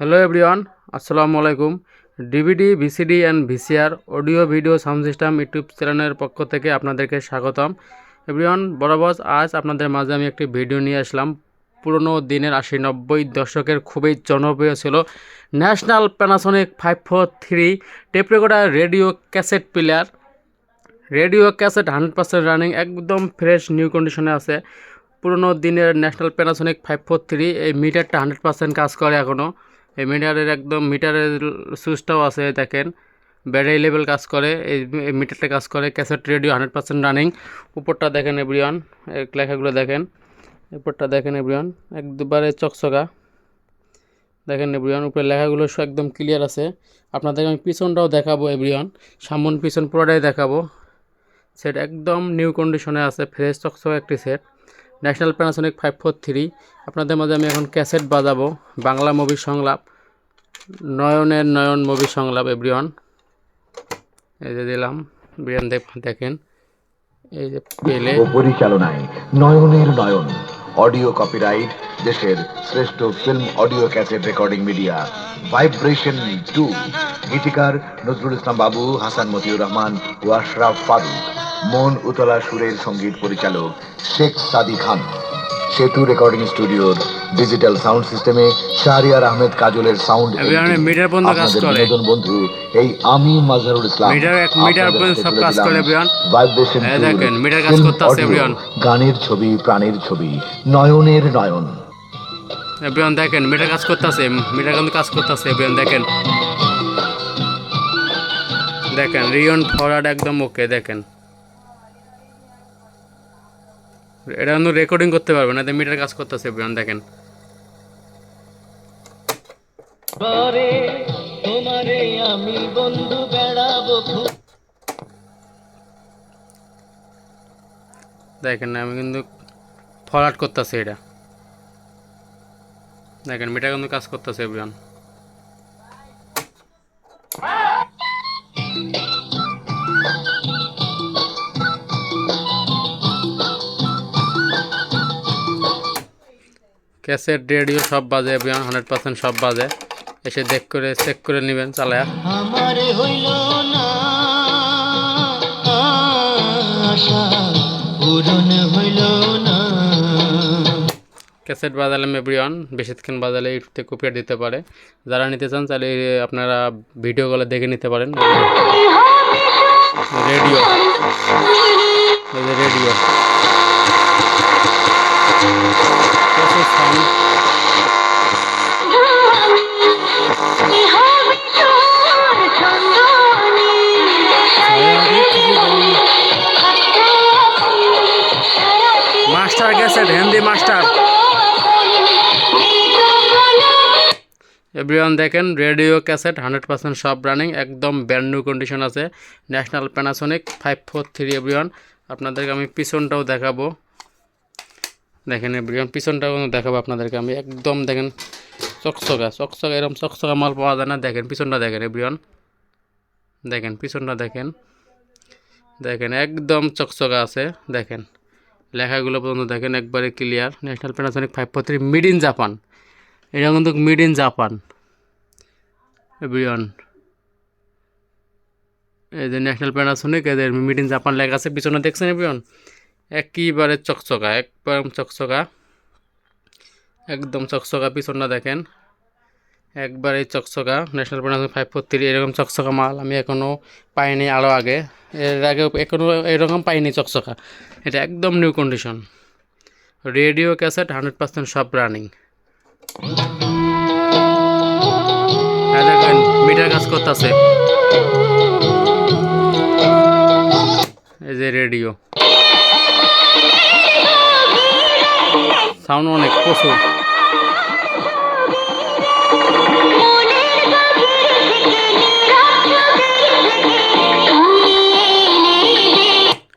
Hello everyone আসসালামু আলাইকুম DVD VCD and VCR audio video sound system YouTube চ্যানেলের পক্ষ থেকে আপনাদেরকে স্বাগতম। এভরিওয়ান বরাবর আজ আপনাদের মাঝে আমি একটি ভিডিও নিয়ে আসলাম। পুরনো দিনের আশি নব্বই দশকের খুবই জনপ্রিয় ছিল National Panasonic five four three tape radio cassette player radio cassette hundred percent running একদম ফ্রেশ নিউ কন্ডিশনে আছে। পুরনো দিনের National Panasonic five four three এই মিটারটা হান্ড্রেড পার্সেন্ট কাজ করে এখনও এই মিটারের একদম, মিটারের সুইচটাও আছে, দেখেন। ব্যাটারি লেভেল কাজ করে, এই মিটারটা কাজ করে, cassette radio hundred percent running. উপরটা দেখেন এভরিওয়ান লেখাগুলো দেখেন। উপরটা দেখেন এভরিওয়ান একবারে চকচকা। দেখেন এভরিওয়ান, উপরে লেখাগুলো সব একদম ক্লিয়ার আছে। আপনাদের আমি পিছনটাও দেখাবো এভরিওয়ান, সামন পিছন পুরোটাই দেখাবো। সেট একদম নিউ কন্ডিশনে আছে ফ্রেশ চকচকা একটি set National Panasonic five four three. আপনাদের মাঝে আমি এখন ক্যাসেট বাজাবো। বাংলা মুভি সংলাপ, নয়নের নয়ন মুভি সংলাপ, এভরিওয়ান। এই যে দিলাম বিরিয়ান দেখেন। এই যে পেলে। পরিচালনায় নয়নের নয়ন, অডিও কপিরাইট, দেশের শ্রেষ্ঠ film audio cassette recording media vibration to গীতিকার নজরুল ইসলাম বাবু, হাসান মতিউর রহমান ও আশরাফ ফারুক। মন উতলা সুরের সংগীত পরিচালক শেখ সাদি খান। সেতু রেকর্ডিং স্টুডিওর ডিজিটাল সাউন্ড সিস্টেমে শাহরিয়ার আহমেদ কাজলের সাউন্ড মিটার পর্যন্ত কাজ করে। বন্ধু এই আমি মাজহারুল ইসলাম। মিটার এক মিটার পর্যন্ত সব কাজ করে এভরিওয়ান ভাইব্রেশন দেখেন, মিটার কাজ করতে আছে গানের ছবি প্রাণের ছবি নয়নের নয়ন। এভরিওয়ান দেখেন মিটার কাজ করতেছে মিটার কিন্তু কাজ করতেছে এভরিওয়ান দেখেন। দেখেন রিয়ন ফরওয়ার্ড একদম ওকে দেখেন। এটা কিন্তু রেকর্ডিং করতে পারবে না মিটার কাজ করতেছে এভরিওয়ান দেখেন। আমি বন্ধু বেড়াবো দেখেন আমি কিন্তু ফরওয়ার্ড করতেছে এটা। দেখেন মিটার কিন্তু কাজ করতেছে এভরিওয়ান ক্যাসেট রেডিও সব বাজে হান্ড্রেড পার্সেন্ট সব বাজে। এসে দেখ করে চেক করে নেবেন চালায়া। আমারে হইল না আশা পূরণ হইল না। ক্যাসেট বাজালে এভরিওয়ান বেশিক্ষণ বাজালে ইউটিউবতে কপিয়ার দিতে পারে। যারা নিতে চান তাহলে আপনারা ভিডিও কলে দেখে নিতে পারেন। Radio. Radio. Master cassette Hindi master. Everyone দেখেন রেডিও ক্যাসেট হান্ড্রেড পার্সেন্ট সব রানিং একদম ব্যান্ড নিউ কন্ডিশন আছে। National Panasonic five four three everyone আপনাদেরকে আমি পিছনটাও দেখাবো। দেখেন পিছনটাও দেখাবো আপনাদেরকে আমি, একদম দেখেন চকচকা চকচকা এরকম চকচকা মাল পাওয়া যায় না, দেখেন পিছনটা দেখেন এভরিওয়ান দেখেন, পিছনটা দেখেন দেখেন, একদম চকচকা আছে, দেখেন। লেখাগুলো পর্যন্ত দেখেন, একবারে clear National Panasonic five four three made in Japan এটা কিন্তু মিড ইন জাপান এভরিওয়ান এই যে ন্যাশনাল প্যানাসনিক এদের মিড ইন জাপান লেখা আছে, পিছনে দেখছেন এভরিওয়ান একেবারে চকচকা একবার চকচকা। একদম চকচকা পিছনটা দেখেন। একবারে চকচকা National Panasonic five four three এরকম চকচকা মাল আমি এখনও পাইনি আরও আগে। এর আগে এখনও এরকম পাইনি চকচকা। এটা একদম new condition radio cassette hundred percent সব রানিং দেখেন, মিটার কাজ করতেছে। এই যে রেডিও সাউন্ড অনেক, প্রচুর।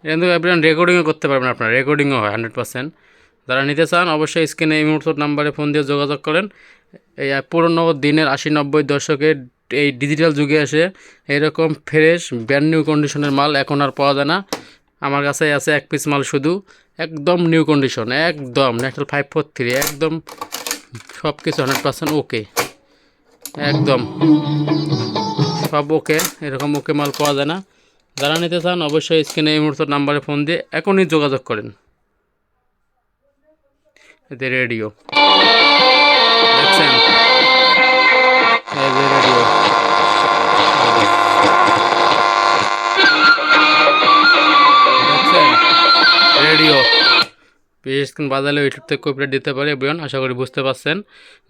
কিন্তু আপনি রেকর্ডিংও করতে পারবেন আপনার রেকর্ডিংও হয় হান্ড্রেড পার্সেন্ট যারা নিতে চান, অবশ্যই স্ক্রিনে এই মুহূর্ত নাম্বারে ফোন দিয়ে যোগাযোগ করেন। এই পুরনো দিনের আশি নব্বই দশকের এই ডিজিটাল যুগে এসে এরকম ফ্রেশ ব্র্যান্ড নিউ কন্ডিশনের মাল এখন আর পাওয়া যায় না। আমার কাছে আছে এক পিস মাল শুধু। একদম নিউ কন্ডিশন একদম ন্যাশনাল ফাইভ ফোর থ্রি একদম সব কিছু হান্ড্রেড পার্সেন্ট ওকে একদম। সব ওকে এরকম ওকে মাল পাওয়া যায় না। যারা নিতে চান অবশ্যই স্ক্রিনে এই মুহূর্তে নাম্বারে ফোন দিয়ে এখনই যোগাযোগ করেন। এতে রেডিও স্ক্রিন বাজালে ইউটিউব থেকে কপিটা দিতে পারে এভরিওয়ান আশা করি বুঝতে পারছেন।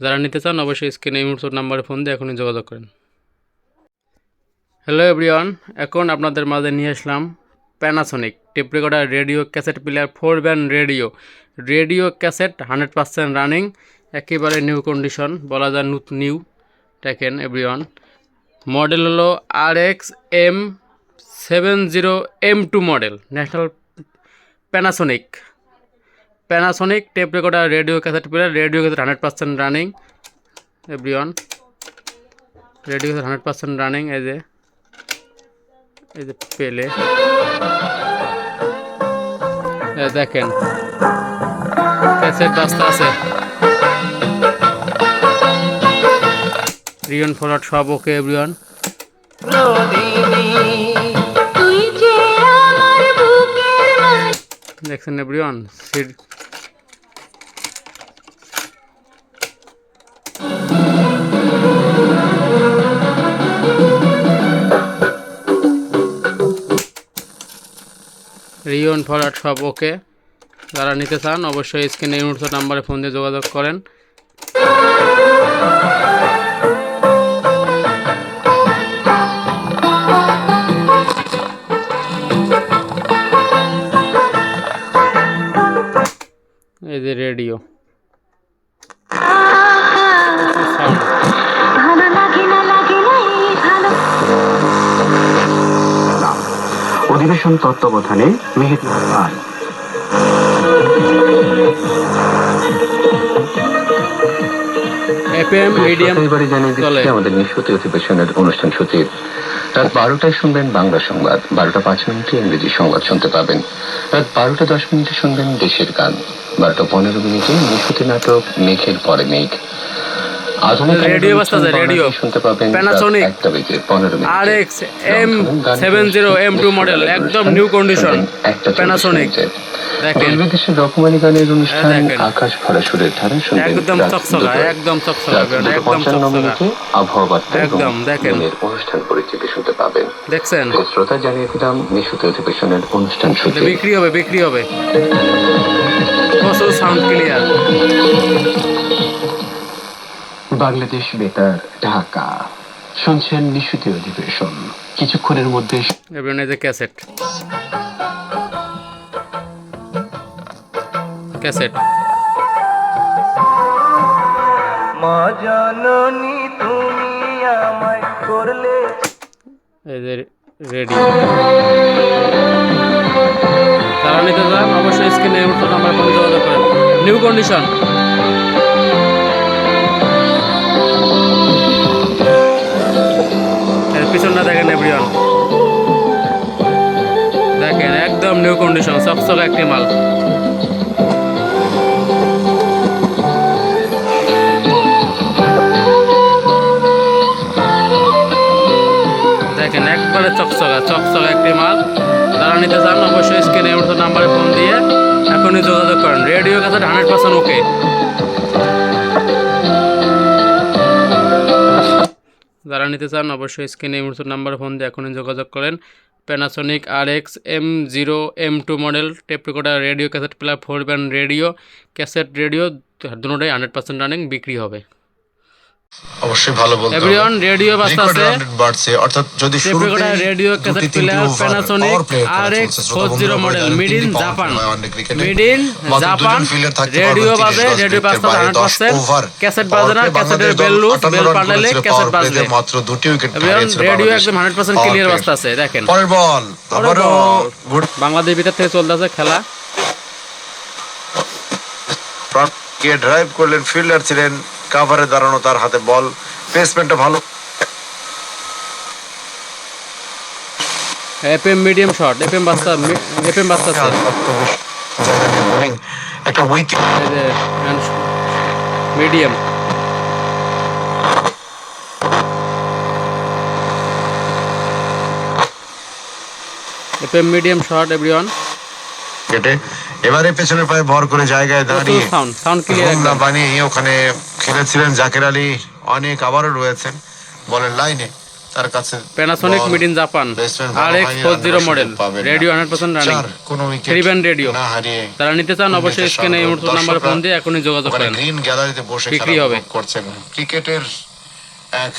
যারা নিতে চান অবশ্যই স্ক্রিনে এই মুহূর্তে নাম্বারে ফোন দিয়ে এখনই যোগাযোগ করেন। হ্যালো এভরিওয়ান এখন আপনাদের মাঝে নিয়ে আসলাম Panasonic tape recorder radio cassette player four band radio radio cassette hundred percent running একেবারে নিউ কন্ডিশন বলা যায় নুত নিউ দেখেন এভরিওয়ান মডেল হলো R X M seven zero M two model National Panasonic Panasonic tape recorder radio cassette player radio cassette hundred percent running everyone radio cassette hundred percent running এই যে। এই যে পেলে দেখেন। ক্যাসেট বাস্তা আছে। Rewind forward সব okay everyone দেখছেন everyone সিড রিয়ন ফরাট সব ওকে। যারা নিতে চান, অবশ্যই স্ক্রিনে এই নাম্বারে ফোন দিয়ে যোগাযোগ করেন। এই যে রেডিও। অধিবেশন তত্ত্বাবধানে আমাদের নিঃসতি অধিবেশনের অনুষ্ঠান রাত বারোটায় শুনবেন বাংলা সংবাদ বারোটা পাঁচ মিনিটে ইংরেজি সংবাদ শুনতে পাবেন। রাত বারোটা দশ মিনিটে শুনবেন দেশের গান বারোটা পনেরো মিনিটে নিঃসতি নাটক মেঘের পরে মেঘ। আধুনিক রেডিও বাজতেছে, রেডিও। শুনতে পাবেন R X M seven zero M two model একদম নিউ কন্ডিশন প্যানাসোনিক দেখেন বাংলাদেশের রকমারি গানের অনুষ্ঠান আকাশ ভরা সুরের ধারা শুনবেন একদম চকচকা একদম চকচকা একদম চকচকা। আবহাওয়া বার্তা একদম, দেখেন। অনুষ্ঠান পরিচিতি শুনতে পাবেন। দেখছেন? প্রিয় শ্রোতা জানিয়ে দিলাম নিশুত অধিবেশনের অনুষ্ঠান এটা সূচি বিক্রি হবে বিক্রি হবে। প্রচুর সাউন্ড ক্লিয়ার বাংলাদেশ বেতার ঢাকা। শুনছেন নিশুতি অধিবেশন। কিছুক্ষণের মধ্যে ক্যাসেট। ক্যাসেট। মা জাননী তুমি আমায় করলে যে রেডি। তারা নিতে চান অবশ্যই স্ক্রিনে উঠতে নাম্বার ফোন যোগাযোগ করেন। New condition. পিছনটা দেখেন এভরিওয়ান দেখেন, একদম নিউ কন্ডিশন চকচক একটি মাল। দেখেন, একবারে চকচকা চকচকা একটি মাল। যারা নিতে চান, অবশ্যই স্ক্রিনে উঠতে নাম্বারে ফোন দিয়ে এখনই যোগাযোগ করেন। রেডিও কাছে হান্ড্রেড পার্সেন্ট ওকে যারা নিতে চান অবশ্যই স্ক্রিনে এই মুহূর্তে নাম্বার ফোন দিয়ে এখনই যোগাযোগ করেন। Panasonic R X M zero M two model tape radio cassette player four band radio cassette radio দুটোটাই hundred percent running বিক্রি হবে। অবশ্যই ভালো বলতে রেডিও বাড়ছে অর্থাৎ যদি শুরুতে radio cassette player Panasonic model made in Japan made in Japan radio বাজে রেডিও ক্যাসেট বাজে না ক্যাসেটের বেল লুজ বেল ক্যাসেট বাজবে। মাত্র দুটি উইকেট রেডিও একদম হান্ড্রেড পার্সেন্ট ক্লিয়ার বাজতে আছে দেখেন। পরের বল আবারও গুড। বাংলাদেশ ভিতর থেকে চলতেছে খেলা। কে ড্রাইভ করলেন ফিল্ডার ছিলেন কাভারে দাঁড়ানো তার হাতে বল। প্লেসমেন্টটা ভালো। এফএম মিডিয়াম শট এফএম বাস্তা এফএম বাস্তা স্যার একটা wicket medium FM medium shot everyone গেটে এবারে পেছনের পায়ে ভর করে জায়গায় দাঁড়িয়ে না বানিয়ে ওখানে খেলেছিলেন জাকের আলী। অনেক আবারও রয়েছেন। বলের লাইনে তার কাছে Panasonic made in Japan R X four zero model radio hundred percent running three band radio না হারিয়ে যারা নিতে চান অবশ্যই স্ক্রিনে এই মুহূর্তে নাম্বার ফোন দিয়ে এখনই যোগাযোগ করেন। গ্যালারিতে বসে বিক্রি খেলা হবে। করছেন। ক্রিকেটের এক